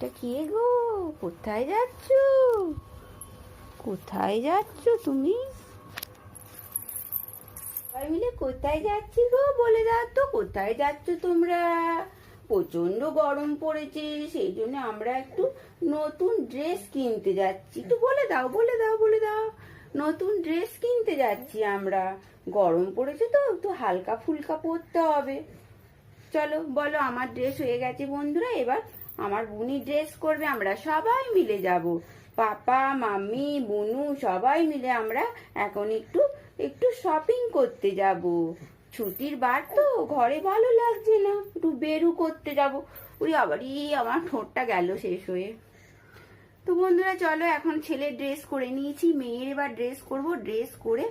এটা কে গো? কোথায় যাচ্ছ? কোথায় যাচ্ছ তুমি? সবাই মিলে কোথায় যাচ্ছি গো? বলে দাও তো, কোথায় যাচ্ছ তোমরা? প্রচণ্ড গরম পড়েছে, সেই জন্য আমরা একটু নতুন ড্রেস কিনতে যাচ্ছি। একটু বলে দাও বলে দাও বলে দাও। নতুন ড্রেস কিনতে যাচ্ছি আমরা। গরম পড়েছে তো, একটু হালকা ফুলকা পরতে হবে। চলো, বলো, আমার ড্রেস হয়ে গেছে বন্ধুরা, এবার আমার বুনি ড্রেস করবে, আমরা সবাই মিলে যাব। পাপা, মাম্মি, বুনু, সবাই মিলে আমরা এখন একটু একটু শপিং করতে যাব। ছুটির বার তো ঘরে ভালো লাগছে না, একটু বেরু করতে যাব। ওই আবারই আমার ঠোঁটটা গেল শেষ হয়ে। তো বন্ধুরা, চলো এখন ছেলের ড্রেস করে নিয়েছি, মেয়ের এবার ড্রেস করব ড্রেস করে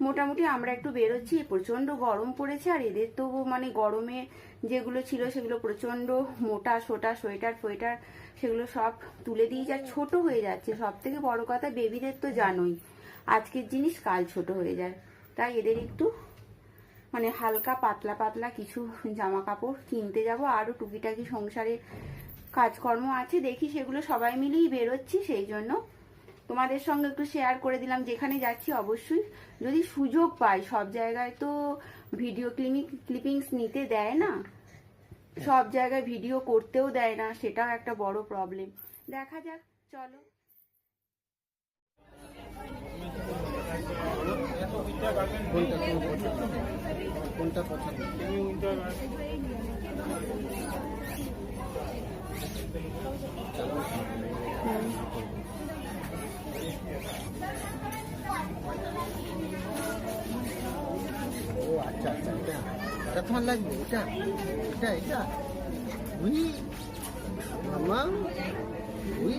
মোটামুটি আমরা একটু বেরোচ্ছি প্রচণ্ড গরম পড়েছে আর এদের তো মানে গরমে যেগুলো ছিল সেগুলো প্রচণ্ড মোটা সোটা সোয়েটার ফোয়েটার সেগুলো সব তুলে দিয়ে যা ছোট হয়ে যাচ্ছে, সব থেকে বড় কথা বেবিদের তো জানোই, আজকের জিনিস কাল ছোট হয়ে যায়। তাই এদের একটু মানে হালকা পাতলা পাতলা কিছু জামা কাপড় কিনতে যাব। আরও টুকিটাকি সংসারের কাজকর্ম আছে, দেখি সেগুলো সবাই মিলেই বেরোচ্ছি, সেই জন্য তোমাদের সঙ্গে একটু শেয়ার করে দিলাম, যেখানে যাচ্ছি অবশ্যই। যদি সুযোগ পাই, সব জায়গায় তো ভিডিও ক্লিনিক ক্লিপিংস নিতে দেয় না। সব জায়গায় ভিডিও করতেও দেয় না, সেটাও একটা বড় প্রবলেম দেখা যাক, চলো। কোনটা কোনটা পছন্দ? এটা তোমার লাগবে? এটা? এটা এটা? উই, মামা, we.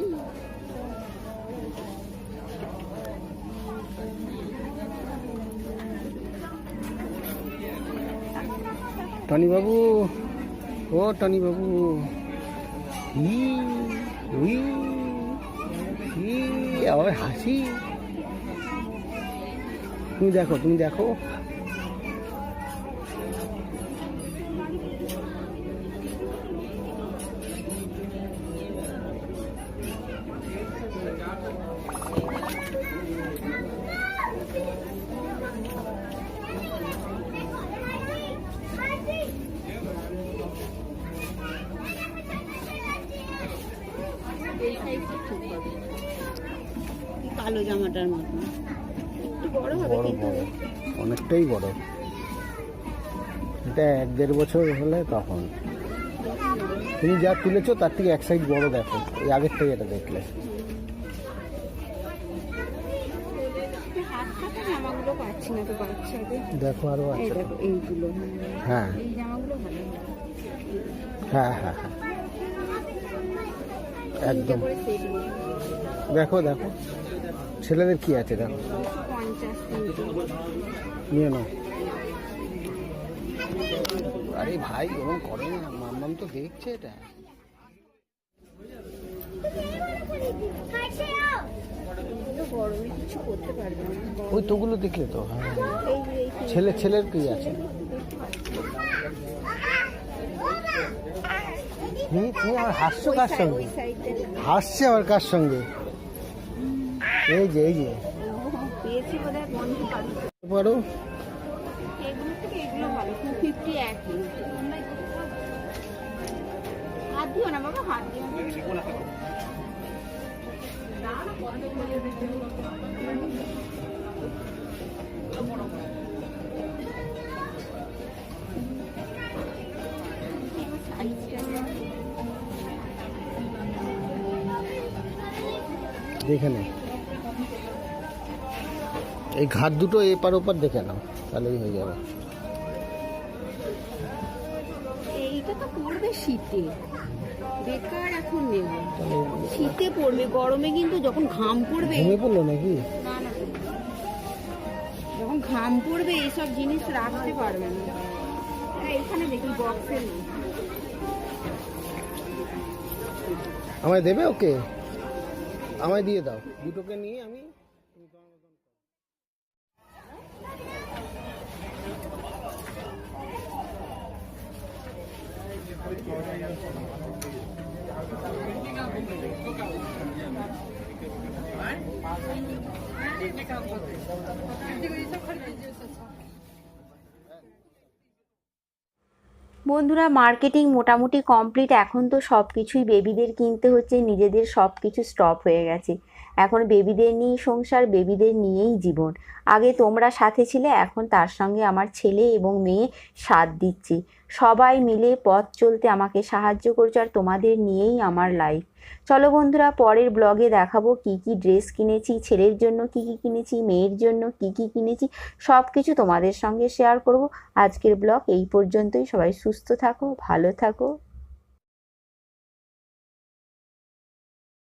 Tony Babu O Tony Babu he, we, হি, আবার হাসি। তুমি দেখো তুমি দেখো। কালো জামাটার একটু বড় বড় অনেকটাই বড়। এটা এক দেড় বছর হলে তখন। তুমি যা তুলেছো তার থেকে এক সাইড বড় দেখো। এই আগের থেকে এটা দেখলে। হাত জামাগুলো পাচ্ছি না তো বাচ্চাদের। দেখো আরও আছে। দেখো এইগুলো। হ্যাঁ। এই জামাগুলো ভালো। হ্যাঁ হ্যাঁ হ্যাঁ। একদম। দেখো দেখো। ছেলেদের কি আছে দেখো। নিয়ে নাও। আরে ভাই ওরকম করে না। মাম্মাম তো দেখছে এটা। গরমে কিছু করতে পারবে না। ওই তোগুলো দেখলে তো হ্যাঁ। ছেলে ছেলের কি আছে? হুম, তুমি আমার হাসছো কার সঙ্গে? হাসছে আবার কার সঙ্গে? এই যে এই যে। পারো। হাত দিও না বাবা হাত দিও না। দেখে নে এই ঘাট দুটো এপার ওপার দেখে নাও তাহলেই হয়ে যাবে। এইটা তো পড়বে শীতে। বেকার এখন নেব তাহলে শীতে পড়বে গরমে কিন্তু যখন ঘাম পড়বে ভেঙে পড়ল নাকি? না না। যখন ঘাম পড়বে এইসব জিনিস রাখতে পারবে না। হ্যাঁ, এখানে দেখি বক্সে নেই। আমায় দেবে ওকে? আমায় দিয়ে দাও। দুটোকে নিয়ে আমি বন্ধুরা মার্কেটিং মোটামুটি কমপ্লিট এখন তো সব কিছুই বেবিদের কিনতে হচ্ছে, নিজেদের সব কিছু স্টপ হয়ে গেছে। এখন বেবিদের নিয়েই সংসার, বেবিদের নিয়েই জীবন। আগে তোমরা সাথে ছিলে, এখন তার সঙ্গে আমার ছেলে এবং মেয়ে সাথ দিচ্ছে। সবাই মিলে পথ চলতে আমাকে সাহায্য করছে আর তোমাদের নিয়েই আমার লাইফ চলো বন্ধুরা, পরের ব্লগে দেখাবো কি কি ড্রেস কিনেছি, ছেলের জন্য কি কি কিনেছি, মেয়ের জন্য কি কি কিনেছি সব কিছু তোমাদের সঙ্গে শেয়ার করব। আজকের ব্লগ এই পর্যন্তই। সবাই সুস্থ থাকো, ভালো থাকো।